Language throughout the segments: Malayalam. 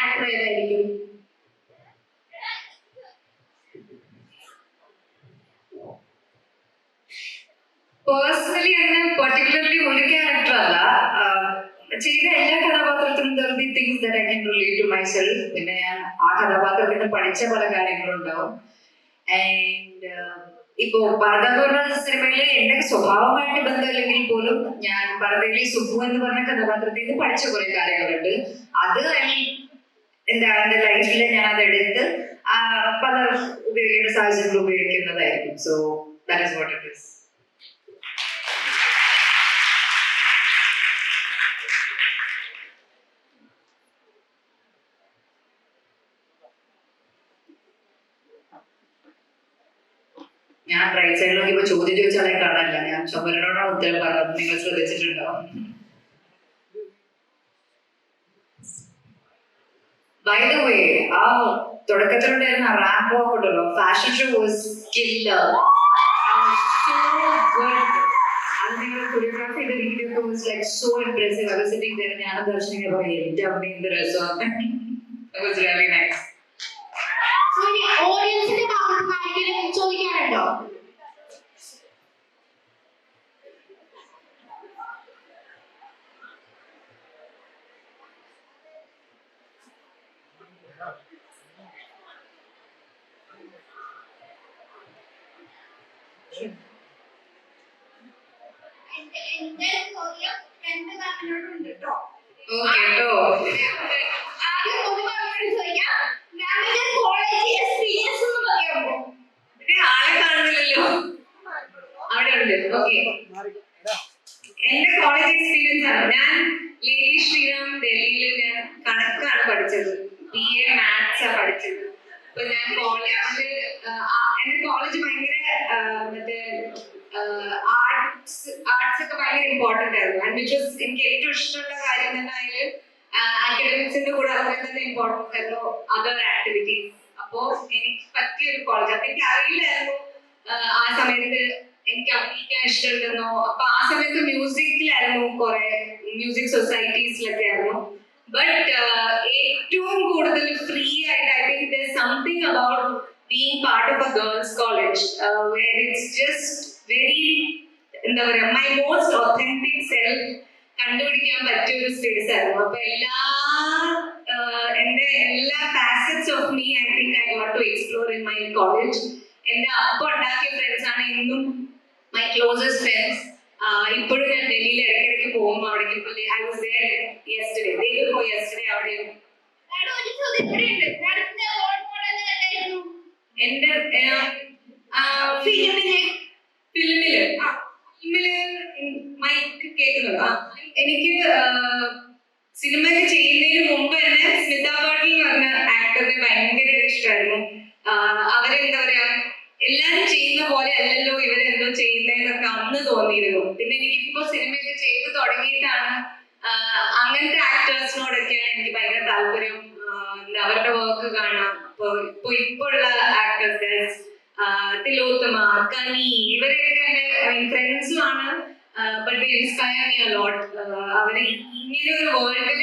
ക്യാരക്ടർ ഏതായിരിക്കും പേഴ്സണലി അങ്ങനെ പർട്ടിക്കുലർലി ഒരു ക്യാരക്ടർ അല്ല. ചെയ്ത എല്ലാ കഥാപാത്രത്തിനും there be things that I can relate to myself പിന്നെ ഞാൻ ആ കഥാപാത്രത്തിൽ പഠിച്ച പല കാര്യങ്ങളും ഉണ്ടാവും ആൻഡ് ഇപ്പോ പർദ എന്ന് പറഞ്ഞ സിനിമയിൽ എന്റെ സ്വഭാവമായിട്ട് ബന്ധമില്ലെങ്കിൽ പോലും ഞാൻ പർദയിലെ സുബു എന്ന് പറഞ്ഞ കഥാപാത്രത്തിൽ നിന്ന് പഠിച്ച കുറെ കാര്യങ്ങളുണ്ട്. അത് I- എന്താ എന്റെ ലൈഫിൽ ഞാൻ അതെടുത്ത് ആ പല ഉപയോഗിക്കേണ്ട സാഹചര്യങ്ങൾ ഉപയോഗിക്കുന്നതായിരിക്കും. So that what it is ഞാൻ റൈറ്റ് സൈഡിൽ നോക്കിയപ്പോ ചോദ്യം ചോദിച്ചാലേ കാണാനില്ല. ഞാൻ ചുമരനോടാണ് ഉത്തരം പറഞ്ഞത്. നിങ്ങൾ ശ്രദ്ധിച്ചിട്ടുണ്ടാവും ബൈ ദ വേ ആ തുടക്കത്തിലുണ്ടായിരുന്ന റാപ്പ് വാക്ക് ഉണ്ടല്ലോ ഫാഷൻ ഷോ വാസ് കില്ലർ അത് നിങ്ങൾ കൊറിയോഗ്രാഫി ചെയ്ത രീതിയൊക്കെ വാസ് ലൈക്ക് സോ ഇംപ്രസീവ് അത് സിറ്റിംഗ് ഞാൻ ദർശനിങ്ങനെ പറയും എന്റെ അമ്മ എന്ത് രസം വാസ് റിയലി നൈസ് സോ ഇനി ഓഡിയൻസിന്റെ ഭാഗത്ത് നിന്ന് ആരെങ്കിലും ചോദിക്കാനുണ്ടോ എന്റെ ചോദ്യം രണ്ട് മാമിനോടുണ്ട് കേട്ടോ ഓക്കെ. കേട്ടോ ആദ്യം ഒരു മാമിനോട് ചോദിക്കാം കോളേജ് എക്സ്പീരിയൻസ് എന്ന് പറയാമോ ആളെ കാണുന്നില്ലല്ലോ അവിടെ ഉണ്ട് ഓക്കെ എന്റെ കോളേജ് എക്സ്പീരിയൻസ് ആണ് ഞാൻ ലേഡി ശ്രീറാം ഡൽഹിയിൽ ഞാൻ കണക്കാണ് പഠിച്ചത് ബി എ മാത്സ് ആണ് പഠിച്ചത് അപ്പൊ ഞാൻ കോളേജിൽ എന്റെ കോളേജ് ഭയങ്കര മറ്റേ ആർട്സ് ആർട്സ് ഒക്കെ ഭയങ്കര ഇമ്പോർട്ടന്റ് ആയിരുന്നു. ആൻഡ് വിച്ച് എനിക്ക് ഏറ്റവും ഇഷ്ടമുള്ള കാര്യം തന്നെ അതിൽ അക്കാഡമിക്സിന്റെ കൂടെ അതുപോലെ തന്നെ ഇമ്പോർട്ടൻസ് ആയിരുന്നു അതർ ആക്ടിവിറ്റീസ് അപ്പോ എനിക്ക് പറ്റിയ ഒരു കോളേജ് അപ്പൊ എനിക്ക് അറിയില്ലായിരുന്നു ആ, സമയത്ത് എനിക്ക് അഭിനയിക്കാൻ ഇഷ്ടമുണ്ടെന്നോ അപ്പൊ ആ സമയത്ത് മ്യൂസിക്കിലായിരുന്നു കുറെ മ്യൂസിക് സൊസൈറ്റീസിലൊക്കെ ആയിരുന്നു ബട്ട് ഏറ്റവും കൂടുതൽ ഫ്രീ ആയിട്ട് I think something about being part of a girls college where it's just very എന്താ പറയാ മൈ മോസ്റ്റ് ഒത്തന്റിക് സെൽഫ് കണ്ടുപിടിക്കാൻ പറ്റിയ ഒരു സ്പേസ് ആയിരുന്നു. അപ്പൊ എല്ലാ എന്റെ എല്ലാ facets of me I think I want to explore in my college എന്റെ അപ്പൊ ഉണ്ടാക്കിയ ഫ്രണ്ട്സ് ആണ് ഇന്നും മൈ ക്ലോസസ്റ്റ് ഫ്രണ്ട്സ് ഇപ്പോഴും ഞാൻ ഡൽഹിയിൽ ഇടയ്ക്കിടയ്ക്ക് പോകുമ്പോൾ അവിടേക്ക്. ഐ വാസ് ദേർ യെസ്റ്റർഡേ ഡൽഹിയിൽ പോയി യെസ്റ്റർഡേ അവിടെ എന്റെ ഫിലിമിന് ആ ഫിലിമിൽ മൈക്ക് കേൾക്കുന്നുണ്ടോ ആ, എനിക്ക് സിനിമയൊക്കെ ചെയ്യുന്നതിന് മുമ്പ് തന്നെ സ്മിത പാട്ടിൽ എന്ന് പറഞ്ഞ ആക്ടറിനെ ഭയങ്കര ഇഷ്ടമായിരുന്നു അവരെന്താ പറയാ എല്ലാരും ചെയ്യുന്ന പോലെ അല്ലല്ലോ ഇവരെന്തോ ചെയ്യുന്നതെന്നൊക്കെ അന്ന് തോന്നിയിരുന്നു. പിന്നെ എനിക്കിപ്പോ സിനിമയൊക്കെ ചെയ്ത് തുടങ്ങിയിട്ടാണ് അങ്ങനത്തെ ആക്ടേഴ്സിനോടൊക്കെയാണ് എനിക്ക് ഭയങ്കര താല്പര്യം. അവരുടെ വർക്ക് കാണാം. ഇപ്പൊ ഇപ്പൊ ഇപ്പൊ ഉള്ള ആക്ടേഴ്സ് തിലോത്തമ കനി ഇവരൊക്കെ എന്റെ ഫ്രണ്ട്സും ആണ്. ബട്ട് ഇൻസ്പയർ മീ ലോട്ട് അവർ ഇങ്ങനെ ഒരു വേൾഡിൽ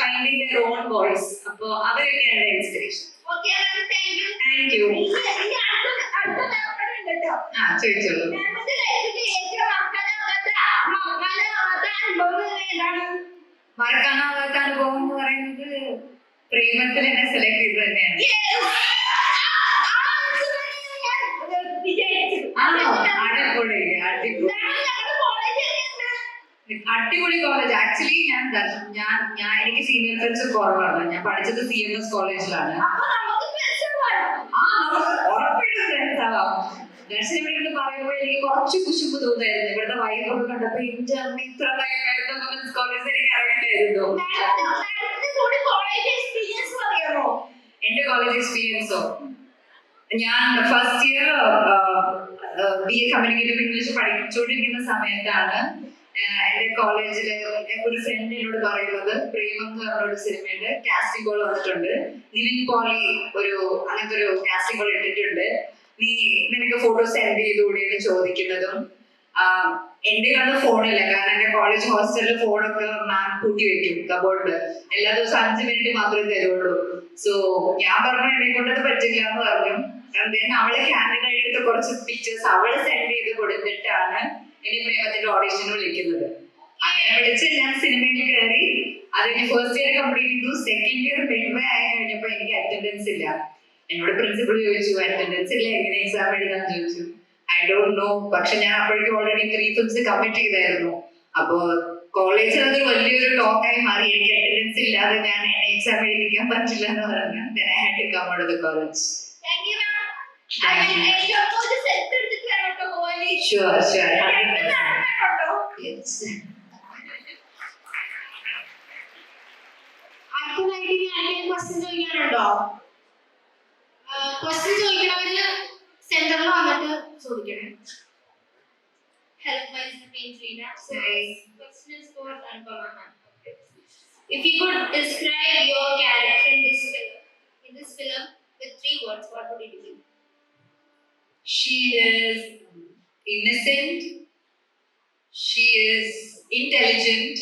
ഫൈൻഡിങ് ദർ ഓൺ വോയിസ് അപ്പോ അവരൊക്കെയാണ് എന്റെ ഇൻസ്പിറേഷൻ താങ്ക് യു ആ ചോദിച്ചോളൂ. മറക്കാനാവാത്ത അനുഭവം എന്ന് പറയുന്നത് പ്രേമത്തിൽ എന്നെ സെലക്ട് ചെയ്ത് തന്നെയാണ്. ഞാൻ ഞാൻ എനിക്ക് സീനിയർ ഫ്രണ്ട്സ് കുറവാണ്. ഞാൻ പഠിച്ചത് സി എം എസ് കോളേജിലാണ് ദർശനം ഇവിടെ പറയുമ്പോൾ എനിക്ക് കുറച്ച് കുശുമ്പ് തോന്നായിരുന്നു ഇവിടുത്തെ വൈബൊക്കെ കണ്ടപ്പോ എന്റെ അമ്മ ഇത്ര വൈകായിരുന്നു വുമൻസ് കോളേജ് എനിക്ക് അറിയില്ലായിരുന്നു എന്റെ കോളേജ് എക്സ്പീരിയൻസോ ഞാൻ first year B A communicative English പഠിച്ചുകൊണ്ടിരിക്കുന്ന സമയത്താണ് എന്റെ കോളേജിൽ ഒരു ഫ്രണ്ട് എന്നോട് പറയുന്നത് പ്രേമം എന്ന് പറഞ്ഞ ഒരു സിനിമയുടെ കാസ്റ്റിംഗ് കോൾ വന്നിട്ടുണ്ട്. നിവിൻ പോളി ഒരു അങ്ങനത്തെ ഒരു കാസ്റ്റിംഗ് കോൾ ഇട്ടിട്ടുണ്ട്. നീ നിനക്ക് ഫോട്ടോ സെൻഡ് ചെയ്തുകൂടി എന്ന് ചോദിക്കുന്നതും എന്റെ കയ്യിൽ ഫോണില്ല കാരണം എന്റെ കോളേജ് ഹോസ്റ്റലിൽ ഫോണൊക്കെ മാം കൂട്ടി വെക്കും കബോർഡിൽ എല്ലാ ദിവസവും അഞ്ച് മിനിറ്റ് മാത്രമേ തരുള്ളൂ സോ ഞാൻ പറഞ്ഞു എന്നെ കൊണ്ടത് പറ്റില്ല എന്ന് പറഞ്ഞു. അവളെ ക്യാൻഡിഡ് എടുത്ത കുറച്ച് പിക്ചേഴ്സ് അവൾ സെൻഡ് ചെയ്ത് കൊടുത്തിട്ടാണ് ഇനി പ്രേമത്തിന്റെ ഓഡിഷന് വിളിക്കുന്നത്. അങ്ങനെ വിളിച്ച് ഞാൻ സിനിമയിൽ കയറി. അതിന് ഫസ്റ്റ് ഇയർ കംപ്ലീറ്റ് ചെയ്തു. സെക്കൻഡ് ഇയർ മിഡ്വേ ആയി കഴിഞ്ഞപ്പോ എനിക്ക് അറ്റൻഡൻസ് ഇല്ല. എന്നോട് പ്രിൻസിപ്പൾ ചോദിച്ചു അറ്റൻഡൻസ് ഇല്ല എങ്ങനെ എക്സാം എഴുതാൻ? ചോദിച്ചു. ഐ ഡോണ്ട് നോ പക്ഷെ ഞാൻ അപ്പോഴേക്കും ഓൾറെഡി ത്രീ ഫിൽസ് കമ്മിറ്റ് ചെയ്തായിരുന്നു. അപ്പോ കോളേജിൽ അത് വലിയൊരു ടോക്കായി മാറി. എനിക്ക് അറ്റൻഡൻസ് ഇല്ലാതെ ഞാൻ എക്സാം എഴുതിക്കാൻ പറ്റില്ല എന്ന് പറഞ്ഞു. I had to come out of the college thank you ma'am I set അപ്പൊ ഒരു set എടുത്തിട്ട് വേണം കേട്ടോ പോവാന്. Sure, sure. പെട്ടെന്ന് നടക്കണം കേട്ടോ. Yes. അടുത്തതായിട്ട് ഇനി ആർക്കെങ്കിലും ക്വസ്റ്റ്യൻ ചോദിക്കാനുണ്ടോ ക്വസ്റ്റ്യൻ ചോദിക്കണവര് സെന്ററിൽ വന്നിട്ട് ചോദിക്കണേ health wise main leader question is for Anupama ma'am. If you could describe your character in this film, in this film with three words, what would it be? She is innocent, she is intelligent,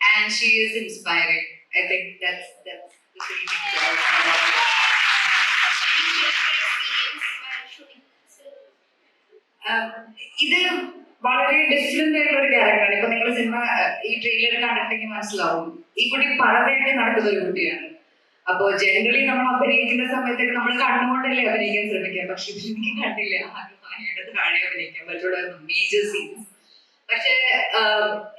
and she is inspiring. I think that's that's the three things that I would love. Experience while shooting this film. Um, ഇത് വളരെ ഡിഫറെന്റ് ആയിട്ടുള്ള ഒരു ക്യാരക്ടറാണ് ഇപ്പൊ നിങ്ങൾ സിനിമ ഈ ട്രെയിലർ കണ്ടിട്ടുണ്ടെങ്കിൽ മനസ്സിലാവും ഈ കുട്ടി പറവേണ്ടി നടക്കുന്ന ഒരു കുട്ടിയാണ് അപ്പോ ജനറലി നമ്മൾ അഭിനയിക്കുന്ന സമയത്തൊക്കെ നമ്മൾ കണ്ണുകൊണ്ടല്ലേ അഭിനയിക്കാൻ ശ്രമിക്കുക. പക്ഷെ എനിക്ക് കണ്ടില്ല. ഇടത് താഴെ അഭിനയിക്കാൻ പറ്റുള്ള മേജർ സീൻസ് പക്ഷേ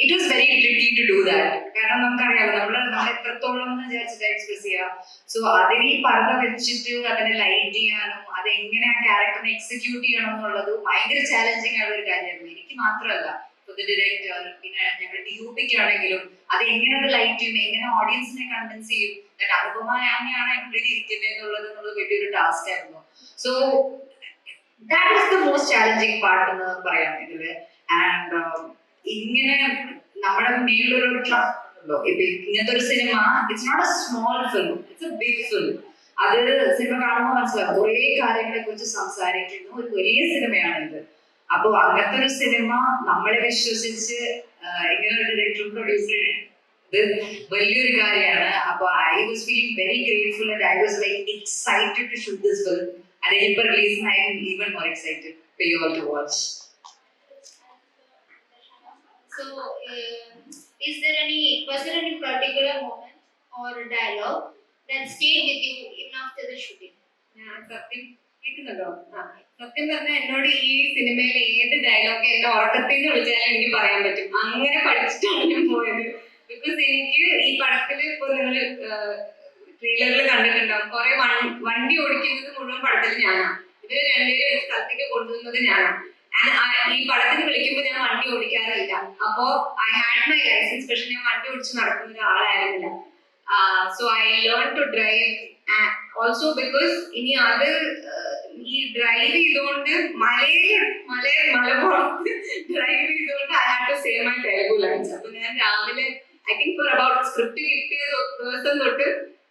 it was very tricky to do that കാരണം നമുക്കറിയാലോ നമ്മൾ നമ്മൾ എത്രത്തോളം എന്ന് വിചാരിച്ചിട്ട് എക്സ്പ്രസ് ചെയ്യാം സോ അതിൽ പറഞ്ഞ വെച്ചിട്ട് അതിനെ ലൈറ്റ് ചെയ്യാനും അത് എങ്ങനെ ആ ക്യാരക്ടറിനെ എക്സിക്യൂട്ട് ചെയ്യണം എന്നുള്ളത് ഭയങ്കര ചാലഞ്ചിങ് ആയ ഒരു കാര്യമായിരുന്നു. എനിക്ക് മാത്രമല്ല. ഡയറക്ടർ പിന്നെ ഞങ്ങളുടെ ഡി യു പിക്ക് ആണെങ്കിലും അത് എങ്ങനെ അത് ലൈറ്റ് ചെയ്യും? എങ്ങനെ ഓഡിയൻസിനെ കൺവിൻസ് ചെയ്യും? എന്നിട്ട് അനുപമയാണ് ഉള്ളിൽ ഇരിക്കുന്നത് എന്നുള്ളത് എന്നുള്ളത് വലിയൊരു ടാസ്ക് ആയിരുന്നു. So that is the most challenging part എന്ന് പറയാം ഇതിൽ ആൻഡ് ഇങ്ങനെ നമ്മുടെ മേലൊരു ട്രസ്റ്റ് ഇപ്പൊ ഇങ്ങനത്തെ ഒരു cinema it's not a small film it's a big film അത് സിനിമ കാണുമ്പോൾ മനസ്സിലാവും. കുറേ കാര്യങ്ങളെ കുറിച്ച് സംസാരിക്കുന്ന ഒരു വലിയ സിനിമയാണ് ഇത് അപ്പൊ അങ്ങനത്തെ ഒരു സിനിമ നമ്മളെ വിശ്വസിച്ച് ഇങ്ങനെ ഒരു ഡയറക്ടറും പ്രൊഡ്യൂസർ ഇത് വലിയൊരു കാര്യമാണ്. അപ്പൊ I was feeling very grateful and I was like excited to shoot this film and ഇപ്പൊ release I am even more excited for you all to watch. So, uh, is there any, was there any particular moment or dialogue that stayed with you even after the shooting? കേൾക്കുന്നുണ്ടോ? സത്യം പറഞ്ഞാൽ എന്നോട് ഈ സിനിമയിലെ ഏത് ഡയലോഗ് എന്റെ ഉറക്കത്തിൽ നിന്ന് വിളിച്ചാലും എനിക്ക് പറയാൻ പറ്റും. അങ്ങനെ പഠിച്ചിട്ടാണ് ഞാൻ പോയത്. ബിക്കോസ് എനിക്ക് ഈ പടത്തിൽ ഇപ്പൊ നിങ്ങൾ ട്രെയിലറിൽ കണ്ടിട്ടുണ്ടാവും കുറെ വണ്ടി ഓടിക്കുന്നത് മുഴുവൻ പടത്തിൽ ഞാനാണ് ഇവർ രണ്ടുപേരും ഒരു സ്ഥലത്തേക്ക് കൊണ്ടുവന്നത് ഞാനാണ് ഈ പടത്തിന് വിളിക്കുമ്പോൾ ഞാൻ വണ്ടി ഓടിക്കാറില്ല. അപ്പോ ഐ ഹാഡ് മൈ ലൈസൻസ് പക്ഷെ ഞാൻ വണ്ടി ഓടിച്ച് നടക്കുന്ന ഒരാളായിരുന്നില്ല. So I learn to drive also because ഇനി അത് ഈ ഡ്രൈവ് ചെയ്തുകൊണ്ട് മലയിൽ മല മലപ്പുറത്ത് ഡ്രൈവ് ചെയ്തുകൊണ്ട് I had to save my Telugu lines അപ്പൊ ഞാൻ രാവിലെ I think for about script കിട്ടിയ ദോ- ദിവസം തൊട്ട്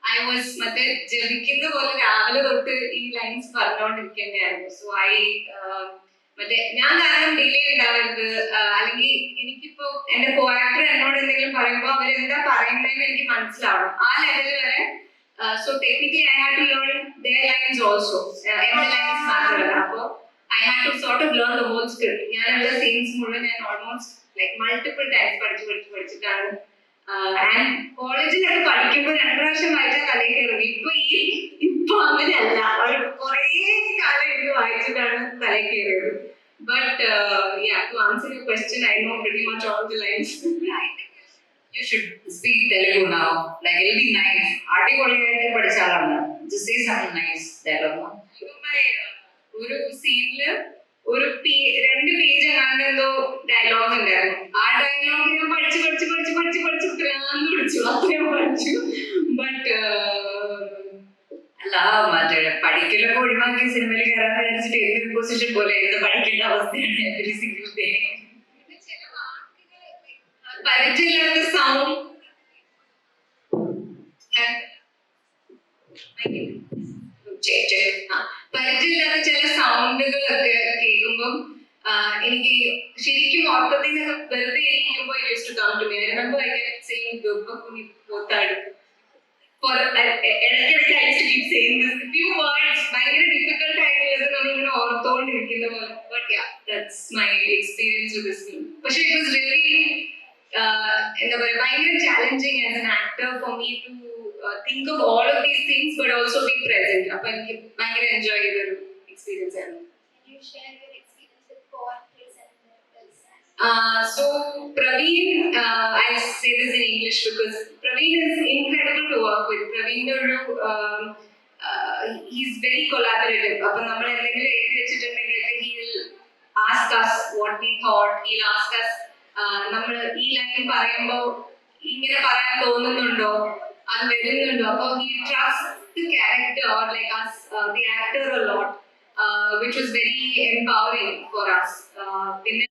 ഐ വാസ് മറ്റേ ജപിക്കുന്ന പോലെ രാവിലെ തൊട്ട് ഈ ലൈൻസ് പറഞ്ഞുകൊണ്ടിരിക്കുന്നതായിരുന്നു സോ ഐ മറ്റേ ഞാൻ കാരണം ഡിലേ ഉണ്ടാവരുത്. ആഹ് അല്ലെങ്കിൽ എനിക്കിപ്പോ എന്റെ കോ ആക്ടർ എന്നോട് എന്തെങ്കിലും പറയുമ്പോൾ അവരെന്താ പറയുന്നതെന്ന് എനിക്ക് മനസ്സിലാവണം. ആ ലെവലിൽ വരെ so technically I have to learn their lines also എന്റെ ലൈൻസ് മാത്രമല്ല. അപ്പോ I have to sort of learn the whole script ഞാനുള്ള scenes മുഴുവൻ ഞാൻ ഓൾമോസ്റ്റ് ലൈക് മൾട്ടിപ്പിൾ ടൈംസ് പഠിച്ച് പഠിച്ച് പഠിച്ചിട്ടാണ് കോളേജിലൊക്കെ പഠിക്കുമ്പോൾ രണ്ടു പ്രാവശ്യം വായിച്ചാൽ കലയിൽ കയറും. ഇപ്പൊ ഈ ഇപ്പൊ അങ്ങനെയല്ല. ഒരു കുറേ കാലം ഇരുന്ന് വായിച്ചിട്ടാണ് കലയിൽ കയറിയത്. But ya to answer you question I know pretty much all the lines You should speak Telugu now. Like it'll be nice അടിപൊളിയായിട്ട് പഠിച്ച ആളാണ്. Just say some nice dialogue ഒരു സീനിൽ ഒരു രണ്ട് പേജ് എങ്ങാണ്ട് എന്തോ ഡയലോഗ് ഉണ്ടായിരുന്നു. ആ ഡയലോഗ് ഞാൻ പഠിച്ചു പഠിച്ചു പഠിച്ചു പഠിച്ചു പഠിച്ച് പ്രാന്ത് പിടിച്ചു. അത്രയും പഠിച്ചു. ബട്ട് അല്ല മറ്റേ പഠിക്കലൊക്കെ ഒഴിവാക്കി സിനിമയിൽ കയറാൻ വിചാരിച്ചിട്ട് ഏതൊരു പൊസിഷൻ പോലെ ഇരുന്ന് പഠിക്കേണ്ട അവസ്ഥയാണ് എവരി സിംഗിൾ ഡേ പരിചയമില്ലാത്ത സൗണ്ട് പരിചയമില്ലാത്ത ചില സൗണ്ടുകളൊക്കെ കേൾക്കുമ്പം എനിക്ക് ശരിക്കും ഓർക്കത്തിൽ വെറുതെ ഇരിക്കുമ്പോൾ used to come to me. I remember I kept saying ദുർഗക്കുനി പോത്താട്. ഇടയ്ക്കിടയ്ക്ക് to keep saying this few words ഭയങ്കര ഡിഫിക്കൽട്ട് ആയിട്ടുള്ളത് നമ്മളിങ്ങനെ ഓർത്തോണ്ടിരിക്കുന്ന പോലെ but ya that's my experience with this film it was really എന്താ പറയുക ഭയങ്കര challenging as an actor for me to Think of all of these things but also be present അപ്പൊ എനിക്ക് ഭയങ്കര എൻജോയ് ചെയ്തൊരു എക്സ്പീരിയൻസ് ആയിരുന്നു Can you share your experience with co-actors and directors? Uh, so Praveen, uh, I'll say this in English because Praveen is incredible to work with. Praveen ഒരു um, uh, he's very collaborative. അപ്പൊ നമ്മൾ എന്തെങ്കിലും എഴുതി വെച്ചിട്ടുണ്ടെങ്കിൽ he'll ask us what we thought. He'll ask us നമ്മൾ ഈ ലൈൻ പറയുമ്പോൾ ഇങ്ങനെ പറയാൻ തോന്നുന്നുണ്ടോ unravel and uh, uh, work. He trusts the character or like us, uh, the actor a lot, uh, which was very empowering for us. Uh,